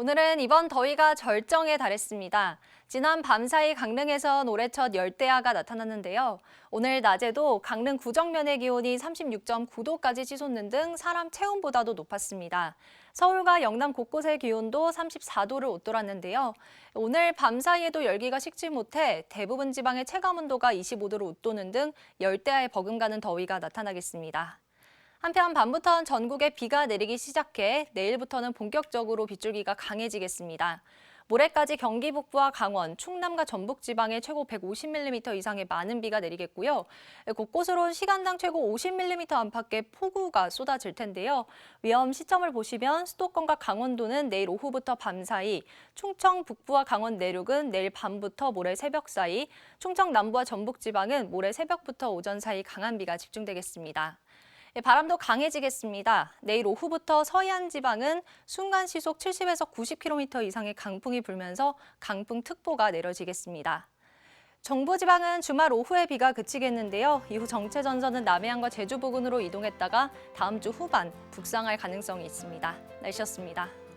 오늘은 이번 더위가 절정에 달했습니다. 지난 밤사이 강릉에선 올해 첫 열대야가 나타났는데요. 오늘 낮에도 강릉 구정면의 기온이 36.9도까지 치솟는 등 사람 체온보다도 높았습니다. 서울과 영남 곳곳의 기온도 34도를 웃돌았는데요. 오늘 밤사이에도 열기가 식지 못해 대부분 지방의 체감 온도가 25도를 웃도는 등 열대야에 버금가는 더위가 나타나겠습니다. 한편 밤부터는 전국에 비가 내리기 시작해 내일부터는 본격적으로 빗줄기가 강해지겠습니다. 모레까지 경기 북부와 강원, 충남과 전북 지방에 최고 150mm 이상의 많은 비가 내리겠고요. 곳곳으로 시간당 최고 50mm 안팎의 폭우가 쏟아질 텐데요. 위험 시점을 보시면 수도권과 강원도는 내일 오후부터 밤 사이, 충청 북부와 강원 내륙은 내일 밤부터 모레 새벽 사이, 충청 남부와 전북 지방은 모레 새벽부터 오전 사이 강한 비가 집중되겠습니다. 예, 바람도 강해지겠습니다. 내일 오후부터 서해안 지방은 순간 시속 70에서 90km 이상의 강풍이 불면서 강풍특보가 내려지겠습니다. 정부 지방은 주말 오후에 비가 그치겠는데요. 이후 정체 전선은 남해안과 제주 부근으로 이동했다가 다음 주 후반 북상할 가능성이 있습니다. 날씨였습니다.